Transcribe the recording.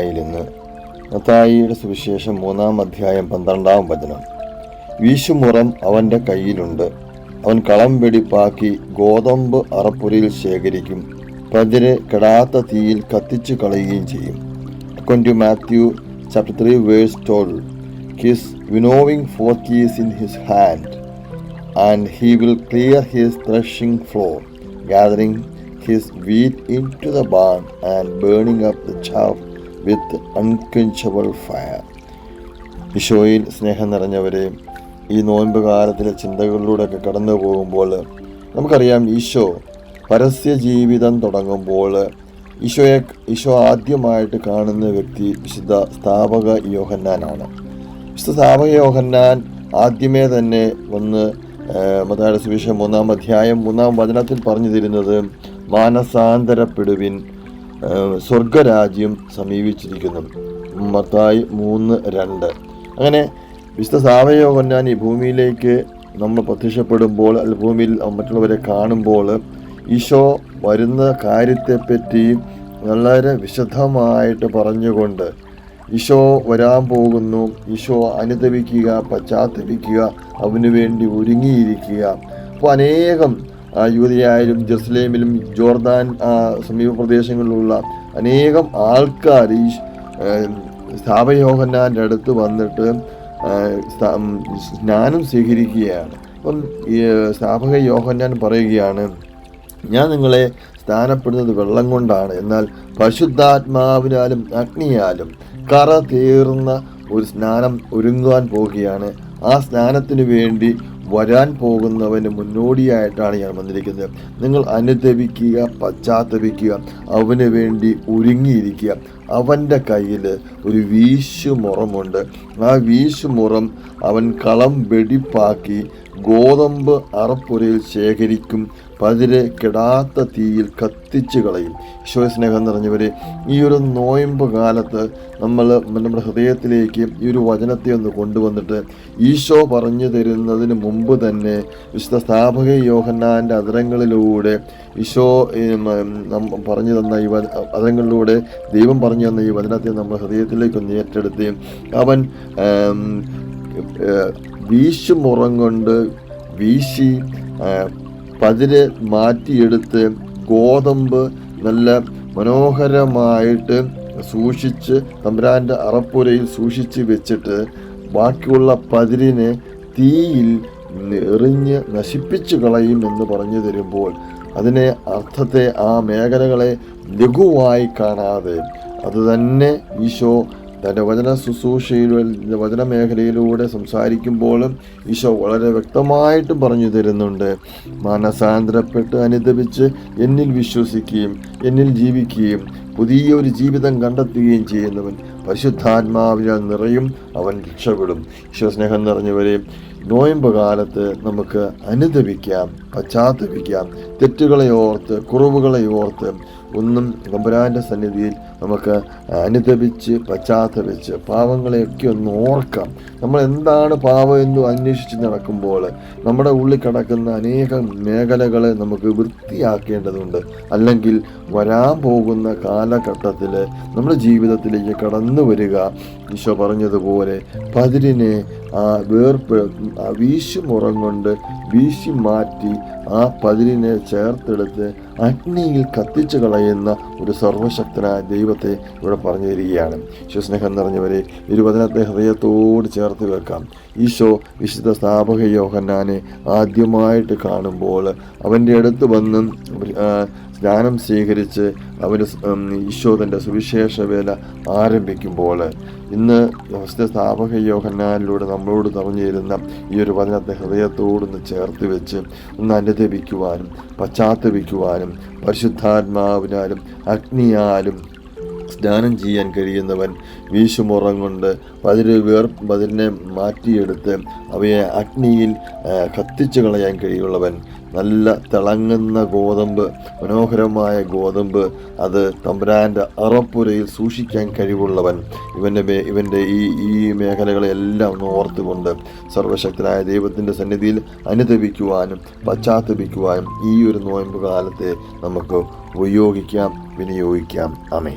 മത്തായിയായി നിന്ന് മത്തായിയുടെ സുവിശേഷം മൂന്നാം അധ്യായം പന്ത്രണ്ടാം വചനം. വീശുമുറം അവന്റെ കയ്യിലുണ്ട്. അവൻ കളം വെടിപ്പാക്കി ഗോതമ്പ് അറപ്പുരയിൽ ശേഖരിക്കും. പതിരെ കെടാത്ത തീയിൽ കത്തിച്ചു കളയുകയും ചെയ്യും. Akon to Matthew chapter three verse toll his winnowing fork is in his hand and he will clear his threshing floor gathering his wheat into the barn and burning up the chaff with unquenchable fire ഈശോയിൽ സ്നേഹം നിറഞ്ഞവരെ ഈ നോൻപ് കാലത്തിലെ ചിന്തകളിലൂടെയൊക്കെ കടന്നു പോകുമ്പോൾ നമുക്കറിയാം ഈശോ പരസ്യ ജീവിതം തുടങ്ങുമ്പോൾ ഈശോയെ ഈശോ ആദ്യമായിട്ട് കാണുന്ന വ്യക്തി വിശുദ്ധ സ്ഥാപക യോഹന്നാനാണ്. വിശുദ്ധ സ്ഥാപക യോഹന്നാൻ ആദ്യമേ തന്നെ വന്ന് മതായുടെ സുവിശേഷം മൂന്നാം അധ്യായം മൂന്നാം വചനത്തിൽ പറഞ്ഞു തരുന്നത് മാനസാന്തരപ്പെടുവിൻ സ്വർഗരാജ്യം സമീപിച്ചിരിക്കുന്നു. മത്തായി മൂന്ന് രണ്ട്. അങ്ങനെ വിശുദ്ധ സാവയോഗന്നാൻ ഈ ഭൂമിയിലേക്ക് നമ്മൾ പ്രത്യക്ഷപ്പെടുമ്പോൾ അല്ല ഭൂമിയിൽ മറ്റുള്ളവരെ കാണുമ്പോൾ ഈശോ വരുന്ന കാര്യത്തെപ്പറ്റി വളരെ വിശദമായിട്ട് പറഞ്ഞുകൊണ്ട് ഈശോ വരാൻ പോകുന്നു. ഈശോ അനുദപിക്കുക പശ്ചാത്തപിക്കുക അവന് വേണ്ടി ഒരുങ്ങിയിരിക്കുക. അപ്പോൾ അനേകം യൂതയായാലും ജെറുസലേമിലും ജോർദാൻ സമീപ പ്രദേശങ്ങളിലുള്ള അനേകം ആൾക്കാർ ഈ സ്ഥാപയോഹന്നാന്റെ അടുത്ത് വന്നിട്ട് സ്നാനം സ്വീകരിക്കുകയാണ്. അപ്പം ഈ സ്ഥാപക യോഹന്നാൻ പറയുകയാണ് ഞാൻ നിങ്ങളെ സ്നാനപ്പെടുന്നത് വെള്ളം കൊണ്ടാണ്. എന്നാൽ പരിശുദ്ധാത്മാവിനാലും അഗ്നിയാലും കറ തീർന്ന ഒരു സ്നാനം ഒരുങ്ങുവാൻ പോവുകയാണ്. ആ സ്നാനത്തിന് വേണ്ടി വരാൻ പോകുന്നവന് മുന്നോടിയായിട്ടാണ് ഞാൻ വന്നിരിക്കുന്നത്. നിങ്ങൾ അനുദപിക്കുക പശ്ചാത്തപിക്കുക അവന് വേണ്ടി ഒരുങ്ങിയിരിക്കുക. അവന്റെ കയ്യിൽ ഒരു വീശുമുറമുണ്ട്. ആ വീശുമുറം അവൻ കളം വെടിപ്പാക്കി ഗോതമ്പ് അറപ്പുരയിൽ ശേഖരിക്കും. പതിരെ കെടാത്ത തീയിൽ കത്തിച്ച് കളയും. ഈശോ സ്നേഹം നിറഞ്ഞവരെ ഈ ഒരു നോയമ്പ് കാലത്ത് നമ്മൾ നമ്മുടെ ഹൃദയത്തിലേക്ക് ഈ ഒരു വചനത്തെ ഒന്ന് കൊണ്ടുവന്നിട്ട് ഈശോ പറഞ്ഞു തരുന്നതിന് മുമ്പ് തന്നെ വിശുദ്ധ സ്ഥാപക യോഹന്നാന്റെ അതരങ്ങളിലൂടെ ഈശോ പറഞ്ഞു തന്ന ഈ അതരങ്ങളിലൂടെ ദൈവം പറഞ്ഞു തന്ന ഈ വചനത്തെ നമ്മൾ ഹൃദയത്തിലേക്ക് ഒന്ന് ഏറ്റെടുത്ത് അവൻ വീശുമുറം കൊണ്ട് വീശി പതിര് മാറ്റിയെടുത്ത് ഗോതമ്പ് നല്ല മനോഹരമായിട്ട് സൂക്ഷിച്ച് തമ്പുരാന്റെ അറപ്പുരയിൽ സൂക്ഷിച്ച് വെച്ചിട്ട് ബാക്കിയുള്ള പതിരിനെ തീയിൽ എറിഞ്ഞ് നശിപ്പിച്ചു കളയും എന്ന് പറഞ്ഞു തരുമ്പോൾ അതിനെ അർത്ഥത്തെ ആ മേഖലകളെ ലഘുവായി കാണാതെ അതുതന്നെ ഈശോ തന്റെ വചന ശുശ്രൂഷയിലൂടെ വചന മേഖലയിലൂടെ സംസാരിക്കുമ്പോഴും ഈശോ വളരെ വ്യക്തമായിട്ട് പറഞ്ഞു തരുന്നുണ്ട്. മാനസാന്തരപ്പെട്ട് അനുദപിച്ച് എന്നിൽ വിശ്വസിക്കുകയും എന്നിൽ ജീവിക്കുകയും പുതിയൊരു ജീവിതം കണ്ടെത്തുകയും ചെയ്യുന്നവൻ പരിശുദ്ധാത്മാവിനാൽ നിറയും അവൻ രക്ഷപ്പെടും. ഈശോ സ്നേഹം നിറഞ്ഞവരെ നോയമ്പ് കാലത്ത് നമുക്ക് അനുദപിക്കാം പശ്ചാത്തപിക്കാം. തെറ്റുകളെ ഓർത്ത് കുറവുകളെ ഓർത്ത് ഒന്നും തമ്പുരാന്റെ സന്നിധിയിൽ നമുക്ക് അനുദപിച്ച് പശ്ചാത്തപിച്ച് പാവങ്ങളെയൊക്കെ ഒന്ന് ഓർക്കാം. നമ്മൾ എന്താണ് പാവം എന്ന് അന്വേഷിച്ച് നടക്കുമ്പോൾ നമ്മുടെ ഉള്ളിൽ കിടക്കുന്ന അനേകം മേഖലകളെ നമുക്ക് വൃത്തിയാക്കേണ്ടതുണ്ട്. അല്ലെങ്കിൽ വരാൻ പോകുന്ന കാലഘട്ടത്തിൽ നമ്മുടെ ജീവിതത്തിലേക്ക് കടന്നു വരിക ഈശോ പറഞ്ഞതുപോലെ പതിരിനെ ആ വേർപ്പ് ആ വീശുമുറം കൊണ്ട് വീശി മാറ്റി ആ പതിരിനെ ചേർത്തെടുത്ത് അഗ്നിയിൽ കത്തിച്ചു കളയുന്ന ഒരു സർവശക്തനായ ദൈവത്തെ ഇവിടെ പറഞ്ഞു തരികയാണ് ഈശ്വസ്നേഹം നിറഞ്ഞവരെ ഇരുപതിനത്തെ ഹൃദയത്തോട് ചേർത്ത് വെക്കാം ഈശോ വിശുദ്ധ സ്ഥാപക യോഹന്നാനെ ആദ്യമായിട്ട് കാണുമ്പോൾ അവന്റെ അടുത്ത് വന്ന് സ്നാനം സ്വീകരിച്ച് അവർ ഈശോ തന്റെ സുവിശേഷ വേല ആരംഭിക്കുമ്പോൾ ഇന്ന് സ്ഥാപക യോഹന്നാനിലൂടെ നമ്മളോട് തറഞ്ഞിരുന്ന ഈ ഒരു വചനത്തെ ഹൃദയത്തോടൊന്ന് ചേർത്ത് വെച്ച് ഒന്ന് അനുദപിക്കുവാനും പശ്ചാത്തപിക്കുവാനും പരിശുദ്ധാത്മാവിനാലും അഗ്നിയാലും സ്നാനം ചെയ്യാൻ കഴിയുന്നവൻ വീശുമുറം കൊണ്ട് പതിര് വേർ പതിരിനെ മാറ്റിയെടുത്ത് അവയെ അഗ്നിയിൽ കത്തിച്ചു കളയാൻ കഴിയുള്ളവൻ നല്ല തിളങ്ങുന്ന ഗോതമ്പ് മനോഹരമായ ഗോതമ്പ് അത് തമ്പുരാന്റെ അറപ്പുരയിൽ സൂക്ഷിക്കാൻ കഴിവുള്ളവൻ. ഇവന്റെ മേ ഇവന്റെ ഈ ഈ മേഖലകളെല്ലാം ഒന്ന് ഓർത്തുകൊണ്ട് സർവശക്തനായ ദൈവത്തിന്റെ സന്നിധിയിൽ അനുദപിക്കുവാനും പശ്ചാത്തപിക്കുവാനും ഈ ഒരു നോയമ്പ് കാലത്തെ നമുക്ക് ഉപയോഗിക്കാം വിനിയോഗിക്കാം. അമേ